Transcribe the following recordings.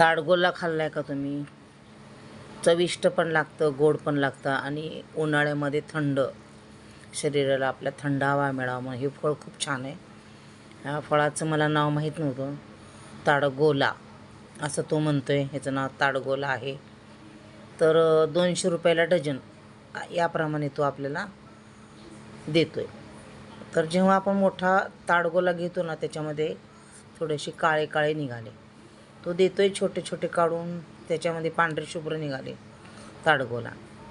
ताडगोला खाल्लाय का तुम्ही? चविष्ट पण लागतं गोड पण लागतं आणि उन्हाळ्यामध्ये थंड शरीराला आपल्या थंड हवा मिळावं म्हणून हे फळ खूप छान आहे. ह्या फळाचं मला नाव माहीत नव्हतं. ताडगोला असं तो म्हणतो आहे ह्याचं नाव ताडगोला आहे. तर दोनशे रुपयाला डझन याप्रमाणे तो आपल्याला देतो आहे तर जेव्हा आपण मोठा ताडगोला घेतो ना त्याच्यामध्ये थोडेसे काळे काळे निघाले. तो देतोय छोटे छोटे काढून त्याच्यामध्ये पांढरे शुभ्र निघाले ताडगोला.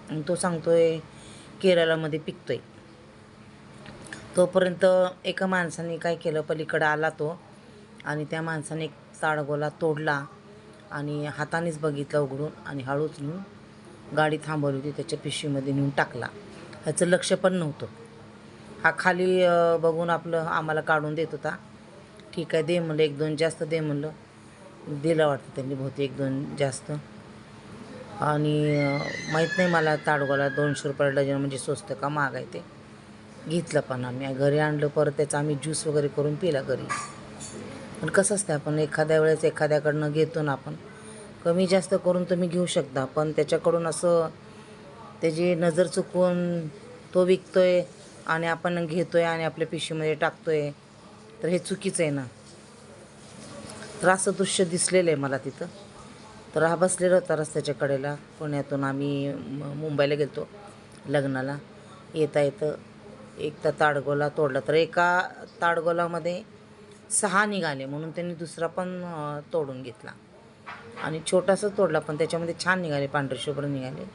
आणि तो सांगतोय केरळामध्ये पिकतोय. तोपर्यंत एका माणसाने काय केलं पलीकडं आला तो आणि त्या माणसाने एक ताडगोला तोडला आणि हातानेच बघितला उघडून आणि हळूच नेऊन गाडी थांबवली होती त्याच्या पिशवीमध्ये नेऊन टाकला. ह्याचं लक्ष पण नव्हतं. हा खाली बघून आपलं आम्हाला काढून देत होता. ठीक आहे दे म्हणलं एक दोन जास्त दे म्हणलं. दिलं वाटतं त्यांनी बहुतेक दोन जास्त. आणि माहीत नाही मला ताडगोला दोनशे रुपये डझन म्हणजे स्वस्त का महाग आहे ते. घेतलं पण आम्ही. घरी आणलं परत त्याचा आम्ही ज्यूस वगैरे करून पिला घरी. पण कसं असतं आपण एखाद्या वेळेस एखाद्याकडनं घेतो ना आपण. कमी जास्त करून तुम्ही घेऊ शकता पण त्याच्याकडून असं त्याची नजर चुकवून तो विकतो आहे आणि आपण घेतो आहे आणि आपल्या पिशवीमध्ये आहे तर हे चुकीचं आहे ना. तर असं दृश्य दिसलेलं आहे मला तिथं. तर हा बसलेला होता रस्त्याच्या कडेला. पुण्यातून आम्ही म- मुंबईला गेलतो लग्नाला. येता येतं एक तर ताडगोला तोडला. तर एका ताडगोलामध्ये सहा निघाले म्हणून त्यांनी दुसरा पण तोडून घेतला. आणि छोटासा तोडला पण त्याच्यामध्ये छान निघाले. पांढरे शुभ्र निघाले.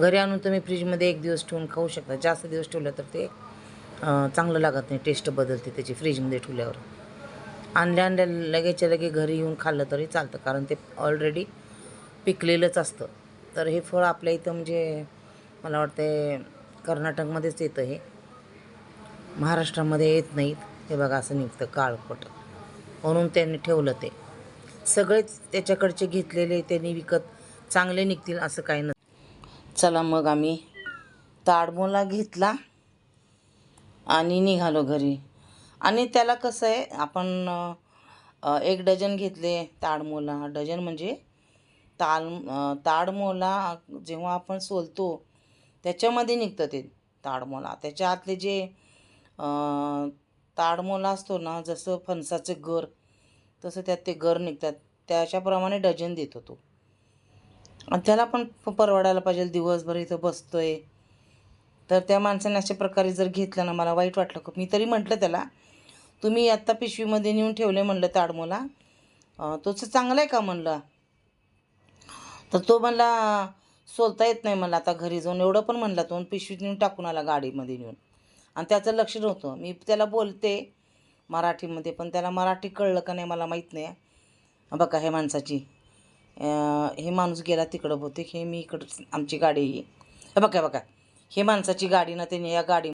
घरी आणून तुम्ही फ्रीजमध्ये एक दिवस ठेवून खाऊ शकता. जास्त दिवस ठेवलं तर ते चांगलं लागत नाही. टेस्ट बदलते त्याची फ्रीजमध्ये ठेवल्यावर. आणल्या आणल्या लगेचच्या लगे घरी येऊन खाल्लं तरी चालतं कारण ते ऑलरेडी पिकलेलंच असतं. तर हे फळ आपल्या इथं म्हणजे मला वाटतं कर्नाटकमध्येच येतं हे. महाराष्ट्रामध्ये येत नाहीत. हे बघा असं निघतं काळपट. म्हणून त्यांनी ठेवलं ते. सगळेच त्याच्याकडचे घेतलेले त्यांनी विकत चांगले निघतील असं काही न चला मग आम्ही ताडमोला घेतला आणि निघालो घरी. आणि त्याला कसं आहे आपण एक डझन घेतले ताडमोला. डझन म्हणजे ताल ताडमोला जेव्हा आपण सोलतो त्याच्यामध्ये निघतं ते ताडमोला. त्याच्या आतले जे ताडमोला असतो ना जसं फणसाचे गर तसं त्यात ते गर निघतात. त्याच्याप्रमाणे डझन देतो तो. आणि त्याला पण परवडायला पाहिजे. दिवसभर इथं बसतोय. तर त्या माणसाने अशा प्रकारे जर घेतलं ना मला वाईट वाटलं. खूप मी तरी म्हटलं त्याला तुम्ही आत्ता पिशवीमध्ये नेऊन ठेवले म्हणलं ताडमोला. तोच चांगला आहे का म्हणलं? तर तो म्हणला सोलता येत नाही मला आता घरी जाऊन. एवढं पण म्हणला तो पिशवीत नेऊन टाकून आला गाडीमध्ये नेऊन. आणि त्याचं लक्ष नव्हतं. मी त्याला बोलते मराठीमध्ये पण त्याला मराठी कळलं का नाही मला माहीत नाही. बघा हे माणसाची. हे माणूस गेला तिकडं बहुतेक. हे मी इकडं आमची गाडी आहे बघा बघा. हे माणसाची गाडी ना त्याने या गाडी